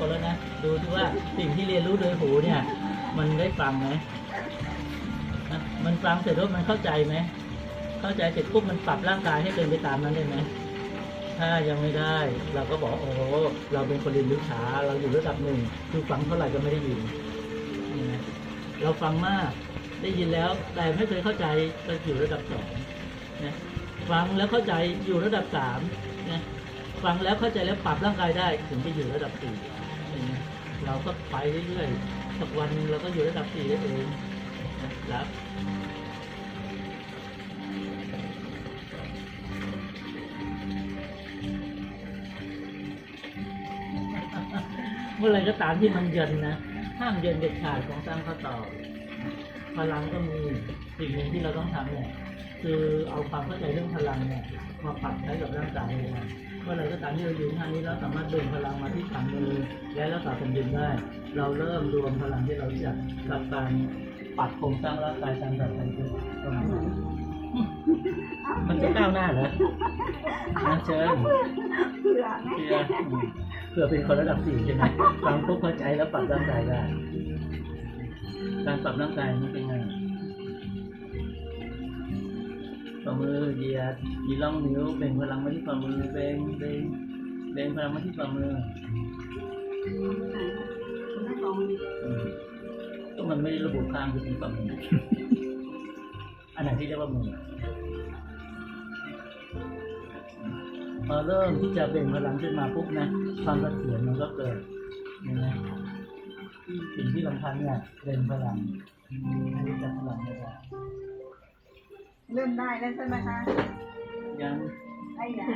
คนแล้วนะ ดูที่ว่าสิ่งที่เรียนรู้โดยหูเนี่ย มันได้ฟังไหมมันฟังเสร็จแล้วมันเข้าใจไหม เข้าใจเสร็จปุ๊บมันปรับร่างกายให้เป็นไปตามนั้นได้ไหมถ้ายังไม่ได้ เราก็บอกโอ้โหเราเป็นคนเรียนรู้ช้าเราอยู่ระดับหนึ่งคือฟังเท่าไหร่ก็ไม่ได้ยินนี่นะเราฟังมากได้ยินแล้ว แต่ไม่เคยเข้าใจก็อยู่ระดับสองนะฟังแล้วเข้าใจอยู่ระดับสามนะฟังแล้วเข้าใจแล้วปรับร่างกายได้ถึงจะอยู่ระดับสี่ เราก็ไปเรื่อยๆสักวันหนึ่งเราก็อยู่ระดับสี่ได้เองนะครับเมื่อไรก็ตามที่มันเย็นนะห้ามเย็นเด็ดขาดของสร้างข้อต่อพลังก็มีสิ่งหนึ่งที่เราต้องทำเนี่ยคือเอาความเข้าใจเรื่องพลังเนี่ยมาปรับใช้กับร่างกายเลยนะ เมื่อไหรก็ตามที่เราอยู่ท่านี้เราสามารถเบ่งพลังมาที่ฝ่ามือและรักษาแผ่นดินได้ เราเริ่มรวมพลังที่เราจะกับการปรับโครงสร้างร่างกายตามแบบแผนที่ประมาณนั้นมันจะก้าวหน้าเหรอนะเชิญเผื่อไงเพื่ออืมเพื่อเป็นคนระดับสี่ใช่ไหมฟังปุ๊บเข้าใจแล้วปรับร่างกายได้ การปรับร่างกายมันเป็น ฝ่ามือเหยียดมีร่องนิ้วเบ่งพลังมาที่ฝ่ามือเบ่งเบ่งเบ่งพลังมาที่ฝ่ามือก็มันไม่ได้ระบุข้างคือเป็นฝ่ามืออันไหนที่เรียกว่ามือพอเริ่มที่จะเบ่งพลังขึ้นมาปุ๊บนะความเสถียรมันก็เกิดเห็นไหมสิ่งที่สำคัญเนี่ยเบ่งพลังอันนี้จะพลังไม่ได้ เริ่มได้แล้วใช่ไหมคะยังไอ้ยา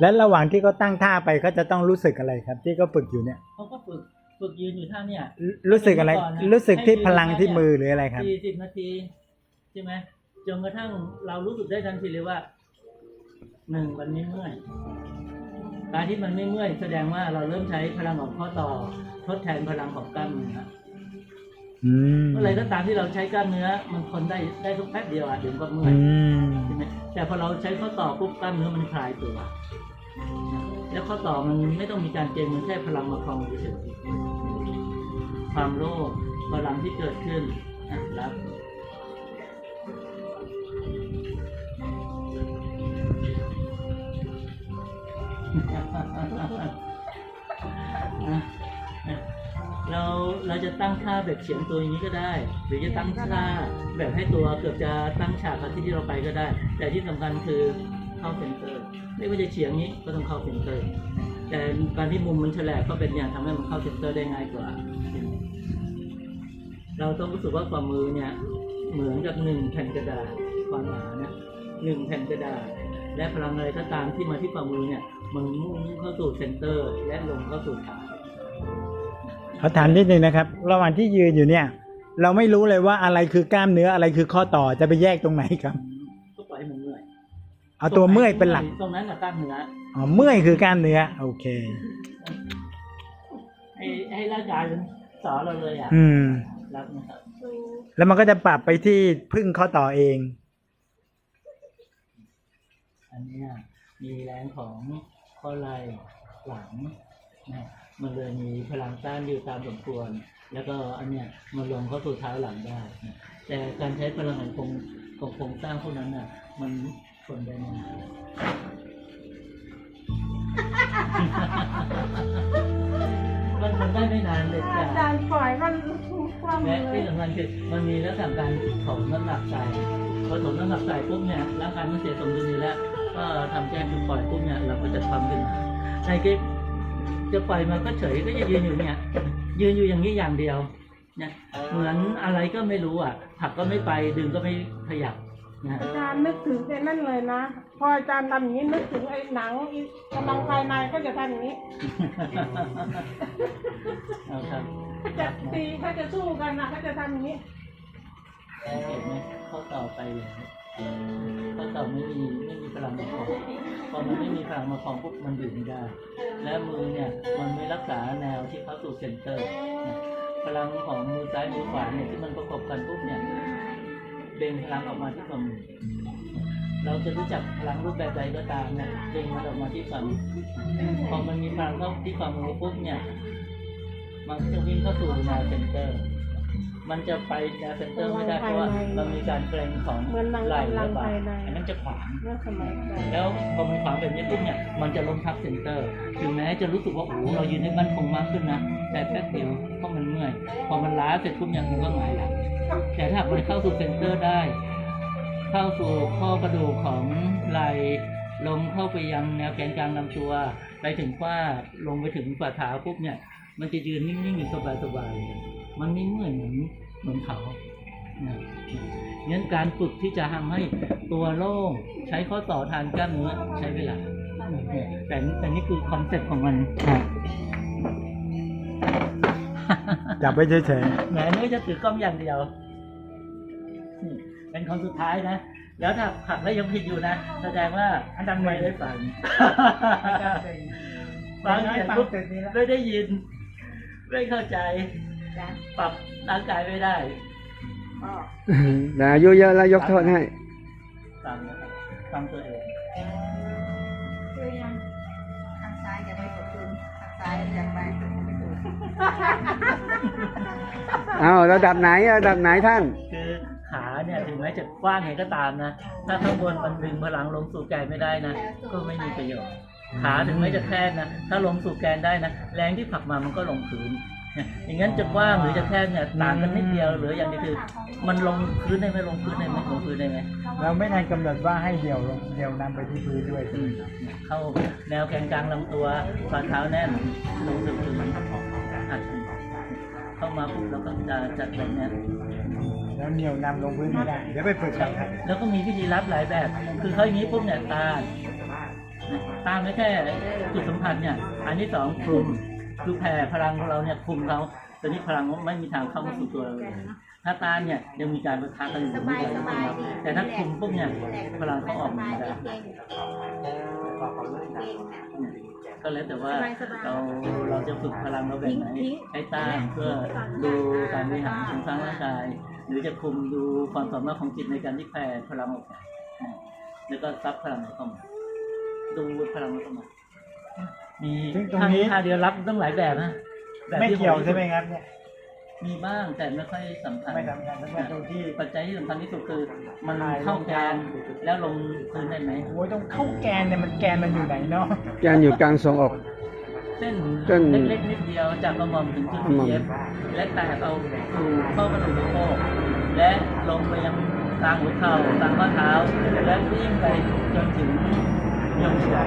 และระหว่างที่เขาตั้งท่าไปเขาจะต้องรู้สึกอะไรครับ ที่เขาฝึกอยู่เนี่ยเขาก็ฝึกฝึกยืนอยู่ท่าเนี่ยรู้รู้สึกอะไรก่อนนะรู้สึกที่ให้ยืนพลังที่เนี่ยมือหรืออะไรครับสี่สิบนาทีใช่ไหมจนกระทั่งเรารู้สึกได้ทันทีเลยว่าหนึ่งมันไม่เมื่อย การที่มันไม่เมื่อยแสดงว่าเราเริ่มใช้พลังของข้อต่อทดแทนพลังของกล้ามเนื้ออืมเมื่อไหรก็ตามที่เราใช้กล้ามเนื้อ มันทนได้ได้ทุกแป๊บเดียวอะถึงก็เมื่อยอืมใช่ไหมแต่พอเราใช้ข้อต่อปุ๊บกล้ามเนื้อมันคลายตัว แล้วข้อต่อมันไม่ต้องมีการเกร็งมันแค่พลังมาคลองเฉยๆความโลภพลังที่เกิดขึ้นนะครับ เราเราจะตั้งท่าแบบเฉียงตัวอย่างนี้ก็ได้ หรือจะตั้งท่าแบบให้ตัวเกือบจะตั้งฉากกับที่ที่เราไปก็ได้ แต่ที่สำคัญคือเข้าเซนเตอร์ ไม่ว่าจะเฉียงนี้ก็ต้องเข้าเซนเตอร์ แต่การที่มุมมันแฉลบก็เป็นอย่างทำให้มันเข้าเซนเตอร์ได้ง่ายกว่า เราต้องรู้สึกว่าฝ่ามือเนี่ยเหมือนกับหนึ่งแผ่นกระดาษความหนานะหนึ่งแผ่นกระดาษ และพลังอะไรก็ตามที่มาที่ฝ่ามือเนี่ยมันมุ่งเข้าสู่เซนเตอร์ และลงเข้าสู่ฐานเขาถามนิดนึงนะครับ ระหว่างที่ยืนอยู่เนี่ย เราไม่รู้เลยว่าอะไรคือกล้ามเนื้ออะไรคือข้อต่อจะไปแยกตรงไหนครับ ก็ปล่อยให้มันเมื่อยเอาตัวเมื่อยเป็นหลักตรงนั้นน่ะกล้ามเนื้ออ๋อเมื่อยคือกล้ามเนื้อโอเคให้ให้ร่างกายมันสอนเราเลยอะอืมรับนะครับแล้วมันก็จะปรับไปที่พึ่งข้อต่อเอง อันเนี้ยมีแรงของข้อไหล่หลังนะมันเลยมีพลังต้านอยู่ตามสมควร แล้วก็อันเนี้ยมันลงเข้าสู่เท้าหลังได้นะแต่การใช้พลังของโครงของโครงสร้างพวกนั้นน่ะ มันทนได้นานมันทนได้ไม่นานเลยจ้ะอาจารย์ปล่อยมันคว่ำเลและยที่สำคัญคือมันมีลักษณะการถมน้ำหนักใส่พอถมน้ำหนักใส่ปุ๊บเนี่ยร่างกายมันเสียสมดุลอยู่แล้ว ก็ทำแจ้งคือปล่อยปุ๊บเนี่ยเราก็จะทำขึ้นมาในคลิปจะปล่อยมันก็เฉยก็จะยืนอยู่เนี่ย ยืนอยู่อย่างนี้อย่างเดียวเนี่ยเหมือนอะไรก็ไม่รู้อะผลักก็ไม่ไปดึงก็ไม่ขยับนะอาจารย์นึกถึงไอ้นั่นเลยนะ พออาจารย์ทำอย่างนี้นึกถึงไอ้หนังอีกำลังภายในก็จะทำอย่างนี้เอาครับจะตีเขาจะสู้กันนะเขาจะทำอย่างนี้เห็นไหมเข้าต่อไปเลย เข้าต่อไม่มีไม่มีพลังมาครองพอมันไม่มีพลังมาครองปุ๊บมันอยู่ไม่ได้ และมือเนี่ยมันไม่รักษาแนวที่เข้าสู่เซนเตอร์นะพลังของมือซ้ายมือขวาเนี่ยที่มันประกบกันปุ๊บเนี่ยเบ่งพลังออกมาที่ฝ่ามือเราจะรู้จักพลังรูปแบบใดก็ตามเนี่ยเด้งมันออกมาที่ฝ่ามือพอมันมีพลังเข้าที่ฝ่ามือปุ๊บเนี่ยมันจะวิ่งเข้าสู่แนวเซนเตอร์ มันจะไปแนวเซนเตอร์ไม่ได้เพราะว่ามันมีการเกร็งของเหมือนนางไหล่กำลัและงบ่าภายในอันนั้นจะขวางเมื่อสมัยก่อนแล้วพอมันขวางแบบนี้ปุ๊บเนี่ยมันจะล้มทับเซนเตอร์ ถึงแม้จะรู้สึกว่าโอ้โหเรายืนได้มั่นคงมากขึ้นนะ แต่แป๊บเดียวเพราะมันเมื่อย พอมันล้าเสร็จปุ๊บเนี่ยมันก็หงายหลังแต่ถ้าหากมันเข้าสู่เซนเตอร์ได้ เข้าสู่ข้อกระดูกของไหล่ลงเข้าไปยังแนวแกนกลางลำตัวไปถึงว่าลงไปถึงฝ่าเท้าปุ๊บเนี่ย มันจะยืนนิ่งๆอยู่สบายๆ มันไม่เมื่อยเหมือนเหมือนเขานะงั้นการฝึกที่จะทำให้ตัวโล่งใช้ข้อต่อทานกล้ามเนื้อใช้เวลาแต่แต่นี่คือคอนเซ็ปต์ของมันจับไว้เฉยแหมนี่จะถือกล้องอย่างเดียวนี่เป็นคนสุดท้ายนะ แล้วถ้าผักแล้วยังผิดอยู่นะ แสดงว่าอันดังไม่ได้ฟังๆฟังเสร็จปุ๊บเสร็จนี้แล้วไม่ได้ยิน ไม่เข้าใจ ปรับร่างกายไม่ได้แต่อายุเยอะแล้วยกโทษให้ฟังนะครับฟังตัวเองคือยังทางซ้ายจะไม่กดคืนทางซ้ายอยากไปไม่ถูกเอาระดับไหนระดับไหนท่าน คือขาเนี่ยถึงแม้จะกว้างไงก็ตามนะ ถ้าข้างบนมันดึงพลังลงสู่แกนไม่ได้นะ ก็ไม่มีประโยชน์ ขาถึงแม้จะแคบนะ ถ้าลงสู่แกนได้นะ แรงที่ผลักมามันก็ลงพื้นนะ อย่างนั้นจะกว้างหรือจะแคบเนี่ยต่างกันนิดเดียวหรืออย่างนี้คือ มันลงพื้นได้ไหมลงพื้นได้ไหมลงพื้นได้ไหมเราไม่ทันกำหนดว่าให้เดี่ยวลงเดี่ยวนำไปที่พื้นด้วยอืมเข้าแนวแกนกลางลำตัวฝ่าเท้าแน่นลงสู่พื้นอัดเข้ามาปุ๊บเราก็จะจัดแบบเนี้ยแล้วเหนียวนำลงพื้นไม่ได้เดี๋ยวไปฝึกกันครับแล้วก็มีวิธีรับหลายแบบ คือเขาอย่างนี้ปุ๊บเนี่ยตาตาไม่แค่จุดสัมผัสเนี่ย อันที่สองคลุม คือแผ่พลังของเราเนี่ยคลุมเขาตอนนี้พลังไม่มีทางเข้ามาสู่ตัวเราเลยถ้าตาเนี่ยยังมีการประทะกันอยู่สไม่บายได้สบายดีแต่ถ้าคลุมปุ๊บเนี่ยพลังเขาออกมาไม่ได้ก็แล้วแต่ว่าเราเราจะฝึกพลังเราแบบไหนใช้ต้านเพื่อดูการบริหารโครงสร้างร่างกาย หรือจะคุมดูความสามารถของจิตในการที่แผ่พลังออกมาอ่าแล้วก็ซับพลังเข้ามาดูพลังเข้ามา มีซึ่งตรงนี้ท่าเดียวรับต้องหลายแบบนะแบบไม่ที่เกี่ยวผใช่ไหมครับเนี่ย มีบ้างแต่ไม่ค่อยสำคัญไม่สำคัญสำคัญตรงที่ ปัจจัยที่สำคัญที่สุดคือ มันเข้าแกนแล้วลงพื้นได้ไหมโอ้ยต้องเข้าแกนเนี่ยมันแกนมันอยู่ไหนเนาะแกนอยู่กลางทรวงอก เส้นเส้นเล็กๆนิดเดียวจากกระหม่อมถึงจุดกระหม่อม เย็บและแตกเอาสู่เข้ากระดูกสะโพกและลงไปยังกลางหัวเข่ากลางข้อเท้าและวิ่งไปจนถึงยงช้าง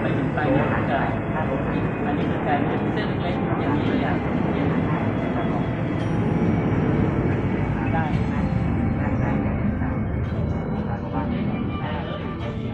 ไปถึงปลายนิ้วกลาง อันนี้คือการเส้นเล็กๆอย่างนี้อย่างอย่าง